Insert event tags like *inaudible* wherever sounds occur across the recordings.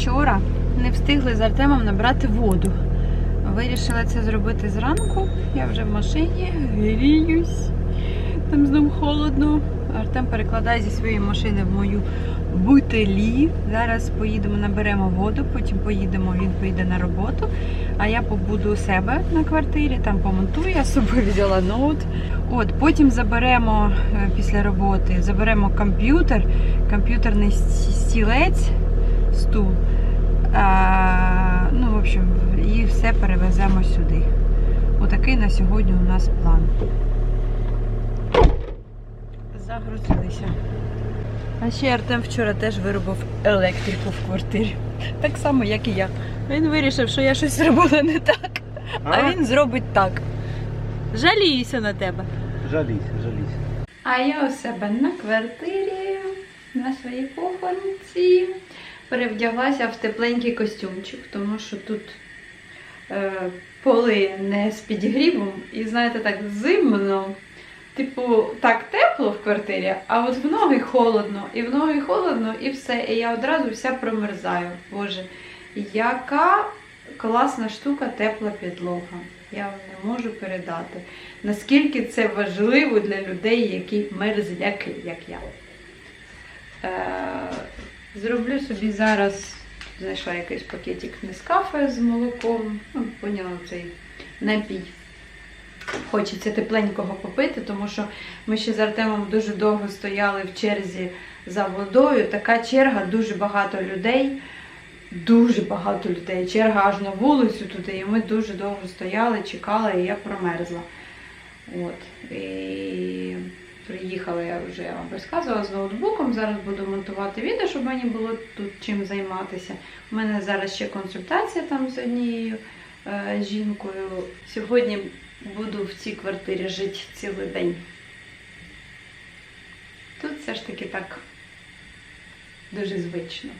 вчора не встигли з Артемом набрати воду. Вирішила це зробити зранку. Я вже в машині, гріюсь. Там знову холодно. Артем перекладає зі своєї машини в мою бутилі. Зараз поїдемо, наберемо воду, потім поїдемо, він поїде на роботу. А я побуду у себе на квартирі, там помонтую, я з собою *laughs* взяла ноут. От, потім заберемо е, після роботи, заберемо комп'ютер, комп'ютерний стілець, стул. А, ну, в общем, і все перевеземо сюди. Отакий на сьогодні у нас план. Загрузилися. А ще Артем вчора теж виробив електрику в квартирі. Так само, як і я. Він вирішив, що я щось зробила не так, а він зробить так. Жаліюся на тебе. Жалійся, жалійся. А я у себе на квартирі, на своїй кухонці. Перевдяглася в тепленький костюмчик, тому що тут е, поли не з підігрівом. І знаєте, так зимно. Типу, так тепло в квартирі, а от в ноги холодно, і в ноги холодно, і все. І я одразу вся промерзаю. Боже, яка класна штука тепла підлога. Я вам не можу передати. Наскільки це важливо для людей, які мерзляки, як я. Е, зроблю собі зараз, знайшла якийсь пакетик Нескафе з молоком. Ну, поняла цей напій. Хочеться тепленького попити, тому що ми ще з Артемом дуже довго стояли в черзі за водою. Така черга, дуже багато людей. Дуже багато людей. Черга аж на вулицю туди, і ми дуже довго стояли, чекали, і я промерзла. От. І приїхала я вже я вам розказувала з ноутбуком. Зараз буду монтувати відео, щоб мені було тут чим займатися. У мене зараз ще консультація там з однією е, жінкою. Сьогодні буду в цій квартирі жити цілий день. Тут все ж таки так дуже звично.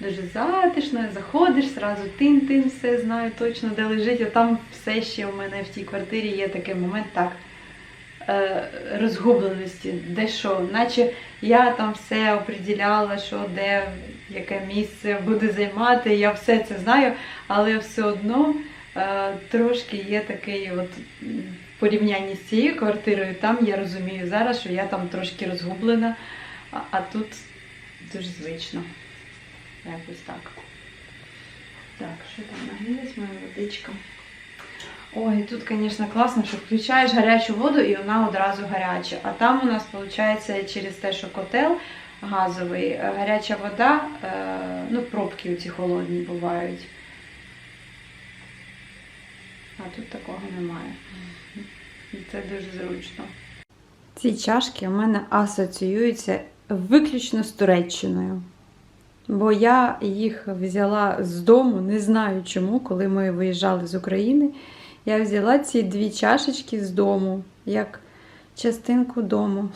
Дуже затишно, заходиш, зразу тин-тин, все знаю точно, де лежить. А там все ще в мене в тій квартирі є такий момент так розгубленості, де що, наче я там все оприділяла, що де, яке місце буде займати, я все це знаю, але все одно е, трошки є такий от в порівнянні з цією квартирою, там я розумію зараз, що я там трошки розгублена, а тут дуже звично. Якось так. Так, що там нагрілась моя водичка? Ой, тут, звісно, класно, що включаєш гарячу воду і вона одразу гаряча. А там у нас, виходить, через те, що котел газовий, е, гаряча вода, е, ну, пробки оці холодні бувають. А тут такого немає. І це дуже зручно. Ці чашки у мене асоціюються виключно з Туреччиною. Бо я їх взяла з дому, не знаю чому, коли ми виїжджали з України. Я взяла ці дві чашечки з дому, як частинку дому.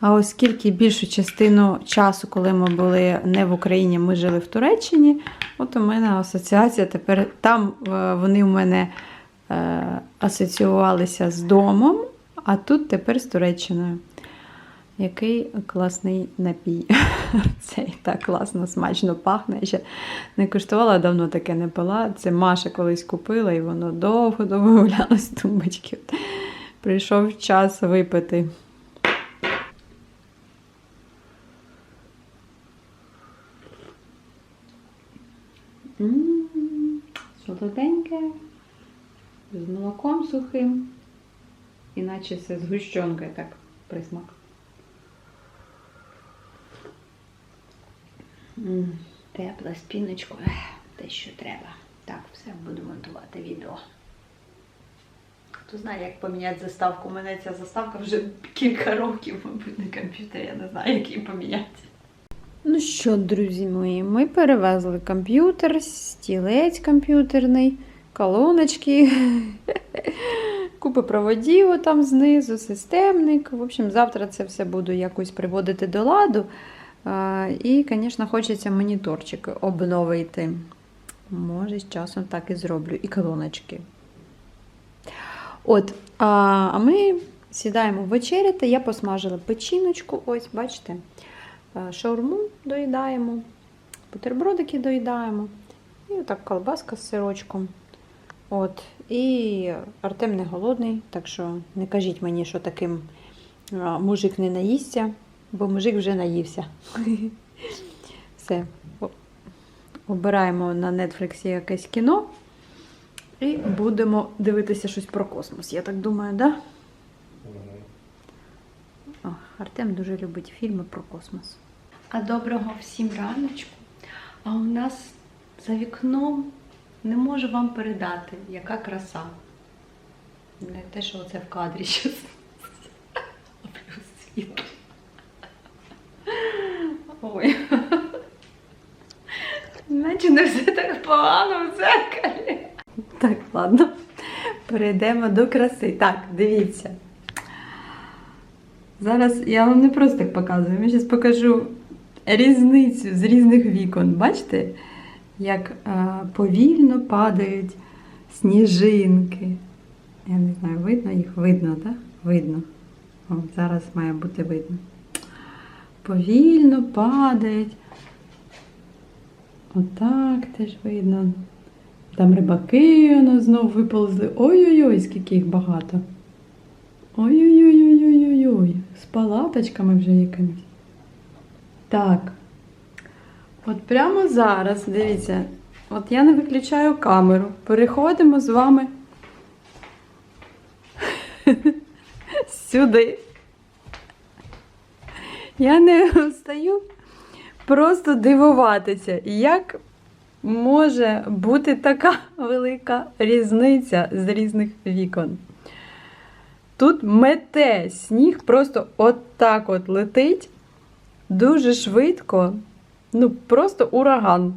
А оскільки більшу частину часу, коли ми були не в Україні, ми жили в Туреччині, от у мене асоціація тепер там е, вони у мене е, асоціювалися з домом, а тут тепер з Туреччиною. Який класний напій. *laughs* Це і так класно, смачно пахне. Ще не куштувала, давно таке не пила. Це Маша колись купила, і воно довго-довго гуляло з тумбочки. Прийшов час випити. Солоденьке, з молоком сухим, іначе це з гущонкою так присмак. Тепла з піночкою, те, що треба. Так, все, буду монтувати відео. Хто знає, як поміняти заставку? У мене ця заставка вже кілька років, мабуть, на комп'ютері. Я не знаю, як її поміняти. Ну що, друзі мої, ми перевезли комп'ютер, стілець комп'ютерний, колоночки, *laughs* купи проводів там знизу, системник. В общем, завтра це все буду якось приводити до ладу. І, звісно, хочеться моніторчик обновити. Може, з часом так і зроблю. І колоночки. От, а, ми сідаємо вечеряти. Я посмажила печіночку, ось, бачите, шаурму доїдаємо, бутербродики доїдаємо. І отак колбаска з сирочком. От. І Артем не голодний, так що не кажіть мені, що таким мужик не наїсться, бо мужик вже наївся. Все. Обираємо на Нетфліксі якесь кіно і будемо дивитися щось про космос. Я так думаю? Да? Артем дуже любить фільми про космос. А доброго всім раночку. А у нас за вікном не можу вам передати, яка краса. Не те, що оце в кадрі зараз. *laughs* Плюс світло. Ой. Наче не все так погано в дзеркалі. Так, ладно. Перейдемо до краси. Так, дивіться. Зараз я вам не просто так показую, я зараз покажу різницю з різних вікон. Бачите, як е, повільно падають сніжинки. Я не знаю, видно їх? Видно, так? Видно. О, зараз має бути видно. Повільно падають. Отак теж видно. Там рибаки воно знов виползли. Ой-ой-ой, скільки їх багато. Ой-ой-ой-ой-ой-ой. З палаточками вже якимись. Так. От прямо зараз, дивіться, от я не виключаю камеру. Переходимо з вами *laughs* сюди. Я не встаю просто дивуватися, як може бути така велика різниця з різних вікон. Тут мете сніг, просто отак от летить дуже швидко, ну просто ураган.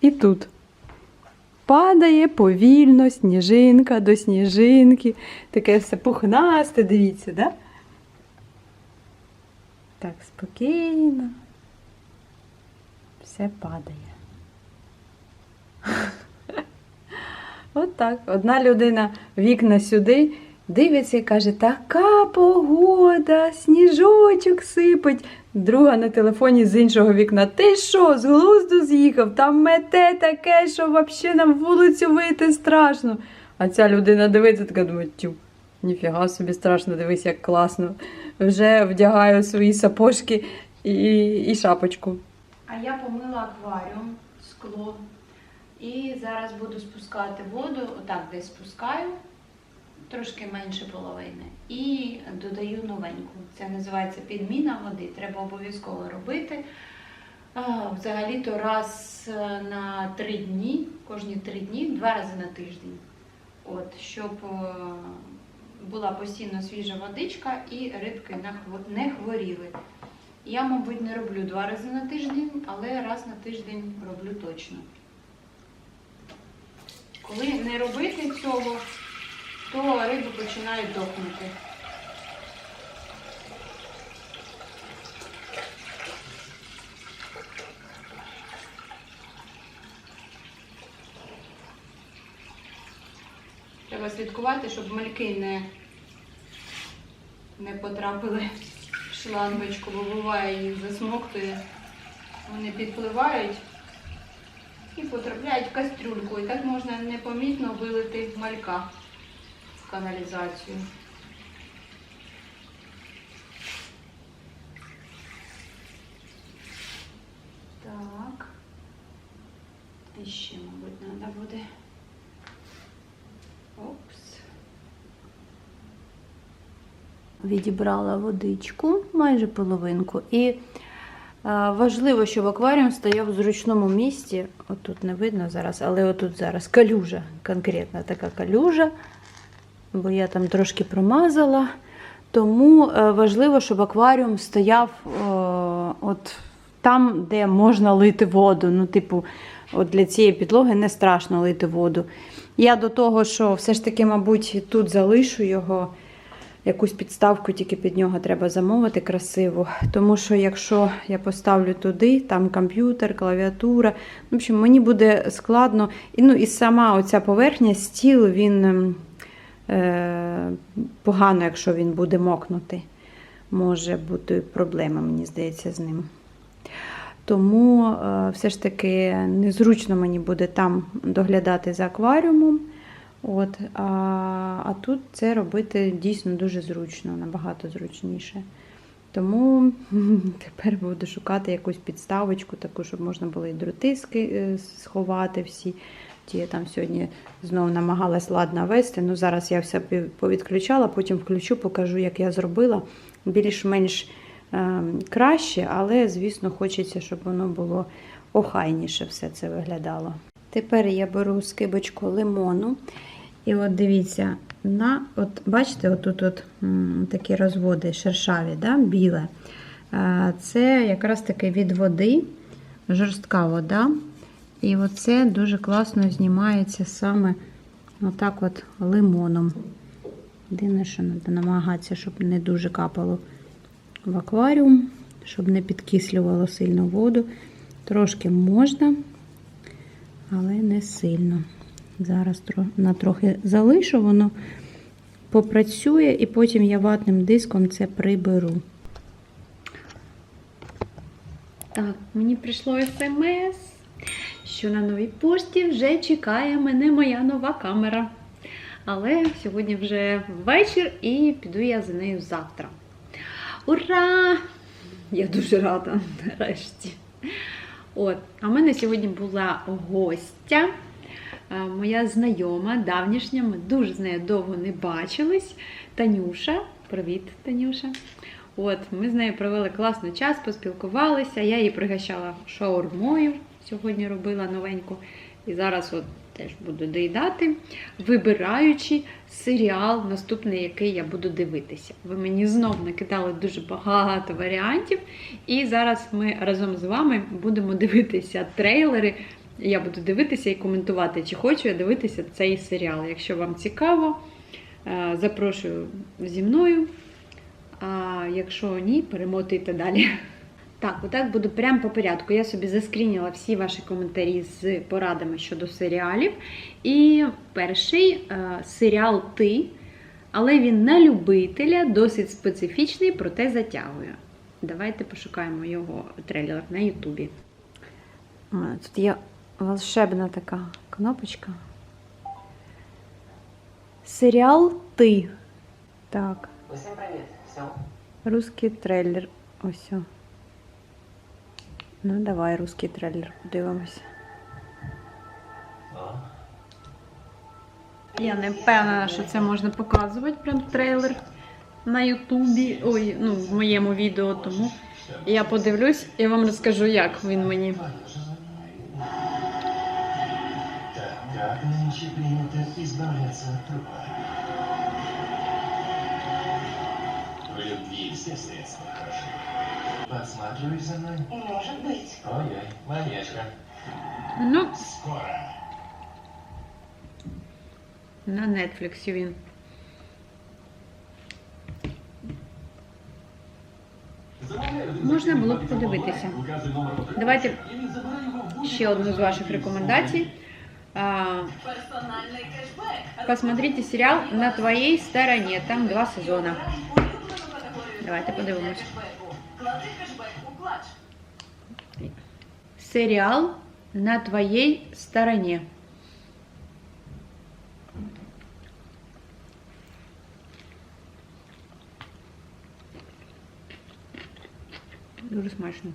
І тут падає повільно сніжинка до сніжинки. Таке все пухнасте, дивіться, да? Так, спокійно. Все падає. *laughs* От так. Одна людина вікна сюди дивиться і каже: така погода, сніжочок сипить. Друга на телефоні з іншого вікна. Ти що, з глузду з'їхав? Там мете таке, що взагалі нам вулицю вийти страшно. А ця людина дивиться, така думає, тю, ніфіга собі страшно, дивись, як класно. Вже вдягаю свої сапожки і, і шапочку. А я помила акваріум, скло. І зараз буду спускати воду, отак десь спускаю, трошки менше половини. І додаю новеньку. Це називається підміна води. Треба обов'язково робити. Взагалі-то раз е, на три дні, кожні три дні, два рази на тиждень. От, щоб е, була постійно свіжа водичка і рибки не хворіли. Я, мабуть, не роблю два рази на тиждень, але раз на тиждень роблю точно. Коли не робити цього, то риби починають дохнути. Треба слідкувати, щоб мальки не, не потрапили в шлангочку, бо буває їх засмоктує. Вони підпливають і потрапляють в кастрюльку. І так можна непомітно вилити малька в каналізацію. Так. І ще, мабуть, треба буде. Опс. Відібрала водичку, майже половинку. І е, важливо, щоб акваріум стояв в зручному місці. Отут не видно зараз, але отут зараз калюжа, конкретна така калюжа, бо я там трошки промазала. Тому е, важливо, щоб акваріум стояв е, от там, де можна лити воду. Ну, типу, от для цієї підлоги не страшно лити воду. Я до того, що все ж таки, мабуть, тут залишу його якусь підставку тільки під нього треба замовити красиву. Тому що якщо я поставлю туди, там комп'ютер, клавіатура, в общем, мені буде складно. І, ну, і сама оця поверхня, стіл, він ем, е, погано, якщо він буде мокнути. Може бути проблема, мені здається, з ним. Тому е, все ж таки незручно мені буде там доглядати за акваріумом. От, а, а тут це робити дійсно дуже зручно, набагато зручніше. Тому *laughs* тепер буду шукати якусь підставочку, таку, щоб можна було і дротиски е, сховати всі. Ті я там сьогодні знову намагалась ладно вести. Ну, зараз я все повідключала, потім включу, покажу, як я зробила. Більш-менш краще, але, звісно, хочеться, щоб воно було охайніше все це виглядало. Тепер я беру скибочку лимону. І от дивіться, на, от, бачите, отут от, такі розводи шершаві, да, біле. Е, Це якраз таки від води, жорстка вода. І оце дуже класно знімається саме отак от лимоном. Єдине, що треба намагатися, щоб не дуже капало в акваріум, щоб не підкислювало сильно воду. Трошки можна, але не сильно. Зараз на трохи залишу, воно попрацює, і потім я ватним диском це приберу. Так, мені прийшло смс, що на новій пошті вже чекає мене моя нова камера. Але сьогодні вже вечір і піду я за нею завтра. Ура! Я дуже рада нарешті. От, а в мене сьогодні була гостя. Е, Моя знайома, давнішня, ми дуже з нею довго не бачились. Танюша. Привіт, Танюша. От, ми з нею провели класний час, поспілкувалися. Я її пригощала шаурмою. Сьогодні робила новеньку. І зараз от теж буду доїдати, вибираючи серіал, наступний, який я буду дивитися. Ви мені знов накидали дуже багато варіантів. І зараз ми разом з вами будемо дивитися трейлери. Я буду дивитися і коментувати, чи хочу я дивитися цей серіал. Якщо вам цікаво, е, запрошую зі мною. А якщо ні, перемотуйте далі. Так, отак буду прямо по порядку. Я собі заскрініла всі ваші коментарі з порадами щодо серіалів. І перший е, серіал Ти, але він на любителя, досить специфічний, проте затягує. Давайте пошукаємо його трейлер на Ютубі. Тут є волшебна така кнопочка. Серіал Ти. Так. Усім привіт! Все? Русський трейлер. Ось. Ну, давай русський трейлер подивимося. Я не впевнена, що це можна показувати, прям трейлер на Ютубі. Ой, ну, в моєму відео, тому я подивлюсь і вам розкажу, як він мені. Так, как нынче принято избавляться от трупа? В любви все средства хороши. Подсматриваешь за мной? Может быть. Ой-ой, манежка. Ну, Скоро. на Нетфліксі він. Можна було б подивитися. Давайте ще одну з ваших рекомендацій. А, Посмотрите сериал «На твоей стороне». Там два сезона. Давайте подивимось. Серіал «На твоей стороне». Дуже смачно.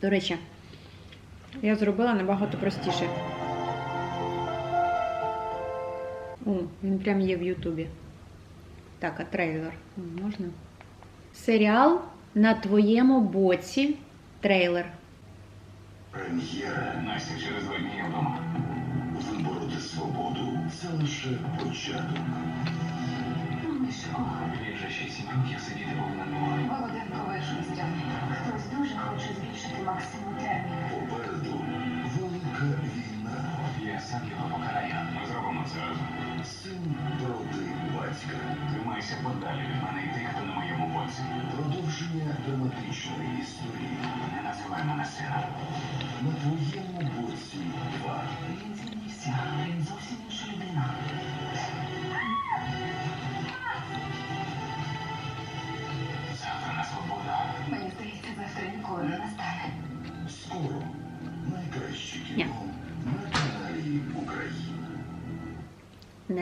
До речі, я зробила набагато простіше. О, він прям є в Ютубі. Так, а трейлер можна? Серіал на твоєму боці. Трейлер. Прем'єра. Настя через два дні вдома. Вибороти свободу. Це лише початок. Він же ще сім років сидіти повинен був. Володимирове життя. Хтось дуже хоче збільшити максимум термін. Попереду велика війна. Син дорогий батька. Тримайся подалі від мене і тих, хто на моєму боці. Продовження драматичної історії. Не називай мене сина. На твоєму боці два.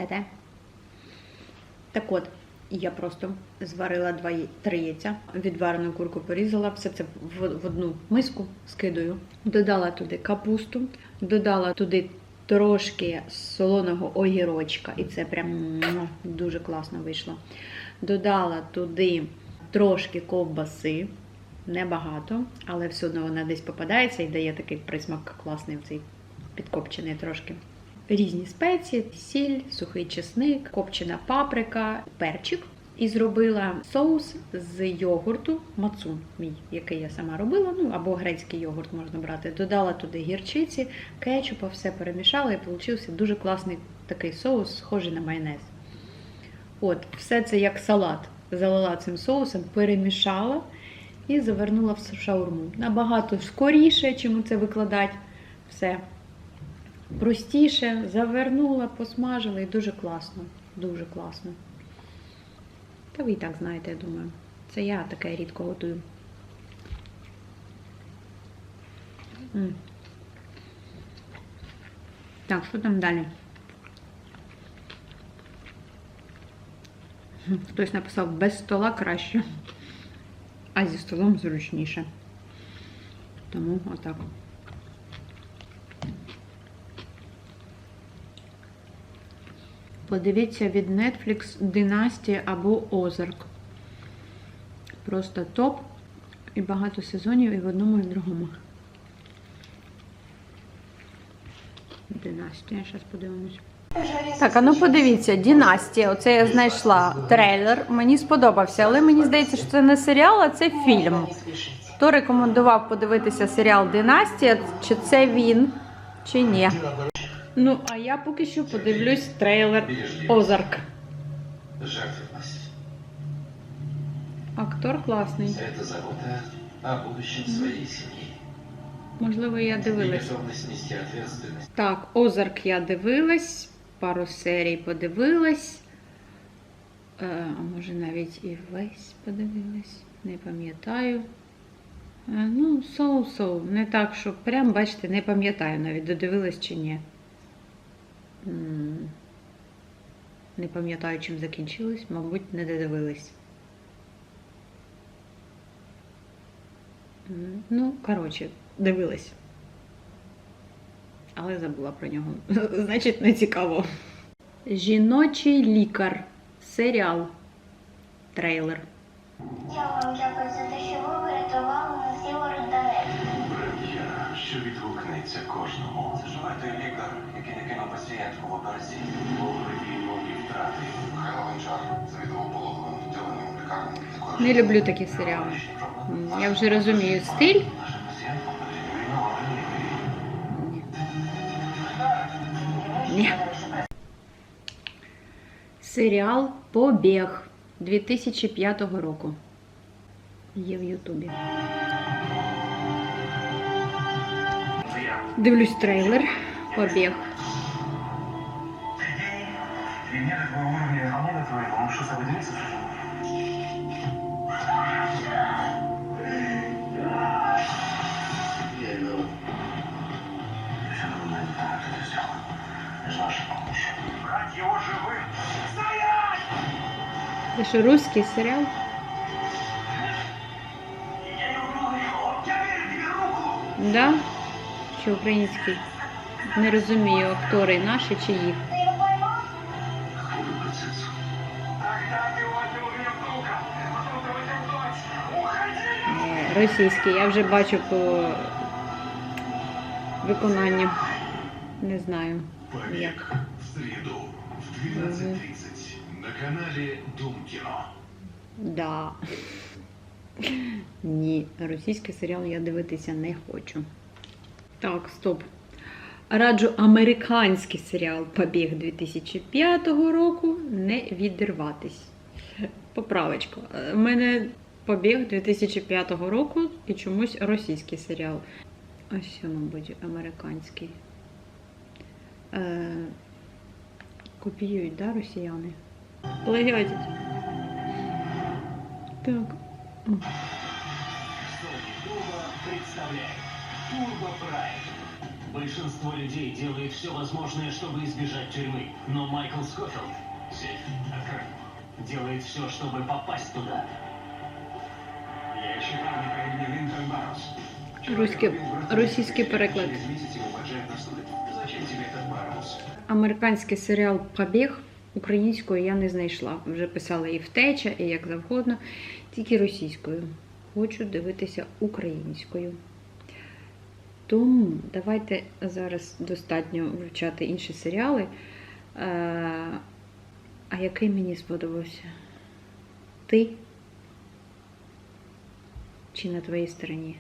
Не. Так от, я просто зварила два три яйця, відварену курку порізала, все це в, в одну миску скидаю. Додала туди капусту, додала туди трошки солоного огірочка, і це прям дуже класно вийшло. Додала туди трошки ковбаси, небагато, але все одно вона десь попадається і дає такий присмак класний в цей підкопчений трошки. Різні спеції, сіль, сухий чесник, копчена паприка, перчик. І зробила соус з йогурту мацун, мій, який я сама робила. Ну або грецький йогурт можна брати. Додала туди гірчиці, кетчупа, все перемішала і получився дуже класний такий соус, схожий на майонез. От, все це як салат. Залила цим соусом, перемішала і завернула в шаурму. Набагато скоріше, чим це викладати. Все простіше, завернула, посмажила і дуже класно. Дуже класно. Та ви і так знаєте, я думаю. Це я таке рідко готую. М. Так, що там далі? Хтось написав без стола краще, а зі столом зручніше. Тому отак. Подивіться від Netflix Династія або Озарк. Просто топ. І багато сезонів і в одному, і в другому. Династія, зараз подивимось. Так, а ну подивіться, Дінастія. Оце я знайшла трейлер. Мені сподобався, але мені здається, що це не серіал, а це фільм. Хто рекомендував подивитися серіал Династія? Чи це він, чи ні? Ну, а я поки що подивлюсь трейлер Озарк. Актор класний. Это забота о будущем своей семьи. Можливо, я дивилась. Так, Озарк я дивилась, пару серій подивилась. Е, а може навіть і весь подивилась, не пам'ятаю. Е, ну, соу-соу. Не так, що прям, бачите, не пам'ятаю навіть, додивилась чи ні. Не пам'ятаю, чим закінчилось, мабуть, не додивилась. М, Ну, коротше, дивилась. Але забула про нього. *laughs* Значить, не цікаво. Жіночий лікар. Серіал. Трейлер. Я вам дякую за те, що ви врятували нас і Донецьк. Що відгукнеться кожному. Живе лікар, який не кинув пацієнтку в операції. Війну втрати. Михайло Гончар, завідомо пологовим відділенням лікарні. Не люблю такі серіали. Я вже розумію стиль. Ні. Серіал Побіг 2005 року. Є в Ютубі. Дивлюсь трейлер. Побіг. Это что, русский сериал? Да? Чи український? Не розумію, актори наші чи їх. Російський, я вже бачу по виконанню. Не знаю. Як. Среду в 12.30 на канале Дом кино. Да. Ні, російський серіал я дивитися не хочу. Так, стоп. Раджу американський серіал Побіг 2005 року не відірватись. Поправочка. У мене побіг 2005 року і чомусь російський серіал. Ось, це, мабуть, американський. Е, копіюють, да, росіяни? Плагіатять. Так. Sony Turbo представляет Turbo Prime. Большинство людей делает все возможное, чтобы избежать тюрьмы, но Майкл Скофилд, сейф, открой, делает все, чтобы попасть туда. Я ще парень по імені Лінкольн Барнс. Руський, російський переклад. Через місяць його поджають на суди. Зачем тебе этот Барнс? Американський серіал Побіг українською я не знайшла. Вже писала і втеча, і як завгодно, тільки російською. Хочу дивитися українською. Тому давайте зараз достатньо вивчати інші серіали. Е, А який мені сподобався? Ти? Чи на твоїй стороні?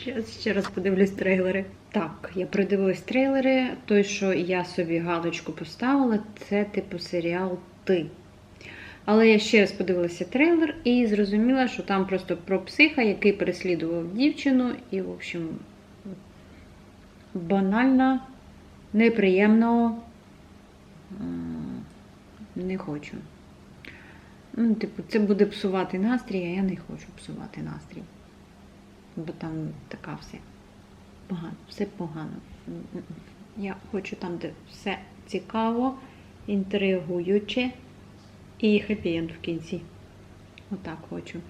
Ще, ще раз подивлюсь трейлери. Так, я придивилась трейлери. Той, що я собі галочку поставила, це типу серіал Ти. Але я ще раз подивилася трейлер і зрозуміла, що там просто про психа, який переслідував дівчину, і, в общем, банально, неприємно не хочу. Ну, типу, це буде псувати настрій, а я не хочу псувати настрій бо там така все погано, все погано. Я хочу там, де все цікаво, інтригуюче і хеппі-енд в кінці. Отак хочу.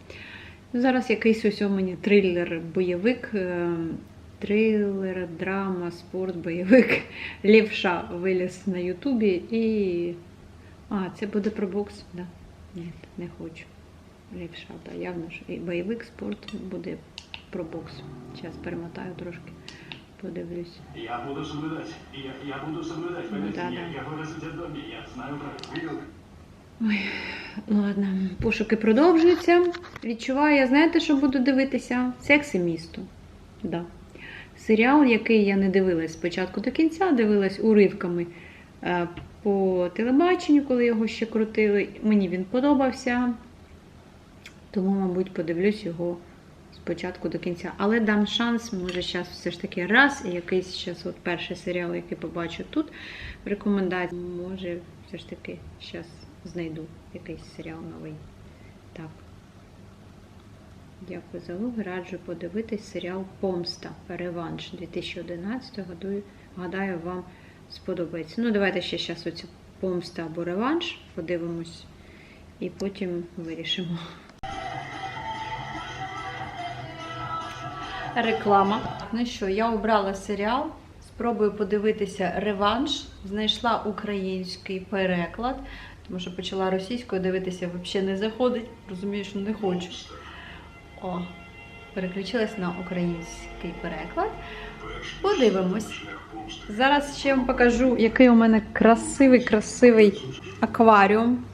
Зараз якийсь ось у мені трилер, бойовик, е, трилер, драма, спорт, бойовик. *laughs* Лівша виліз на Ютубі і. А, це буде про бокс? Да. Ні, не хочу. Лівша, так, явно ж. І бойовик, спорт буде про бокс. Зараз перемотаю трошки, подивлюсь. Я буду соблюдать. Я, я буду соблюдать. Поверьте, Да, я, да. я вырос в детдоме, я знаю правила. Ладно, пошуки продовжуються. Відчуваю, я знаєте, що буду дивитися? Секс і місто. Да. Серіал, який я не дивилась спочатку до кінця, дивилась уривками е, по телебаченню, коли його ще крутили. Мені він подобався. Тому, мабуть, подивлюсь його спочатку до кінця. Але дам шанс, може, зараз все ж таки раз, і якийсь зараз от перший серіал, який побачу тут в рекомендації, може, все ж таки зараз знайду якийсь серіал новий. Так. Дякую за увагу. Раджу подивитись серіал Помста. Реванш 2011 Гадую, гадаю, вам сподобається. Ну, давайте ще зараз оцю помста або реванш подивимось і потім вирішимо. Реклама. Ну що, я обрала серіал. Спробую подивитися реванш. Знайшла український переклад, тому що почала російською дивитися, взагалі не заходить. Розумію, що не хочу. О, переключилась на український переклад. Подивимось. Зараз ще вам покажу, який у мене красивий, красивий акваріум,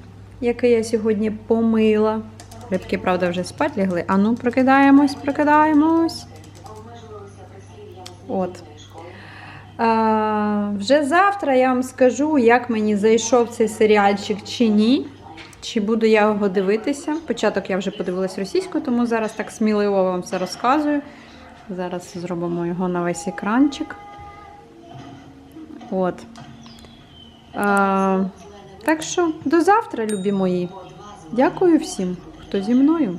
який я сьогодні помила. Рибки, правда, вже спать лягли. А ну, прокидаємось, прокидаємось. От. А, вже завтра я вам скажу, як мені зайшов цей серіальчик чи ні. Чи буду я його дивитися. Початок я вже подивилась російською, тому зараз так сміливо вам все розказую. Зараз зробимо його на весь екранчик. От. А, так що до завтра, любі мої. Дякую всім, хто зі мною.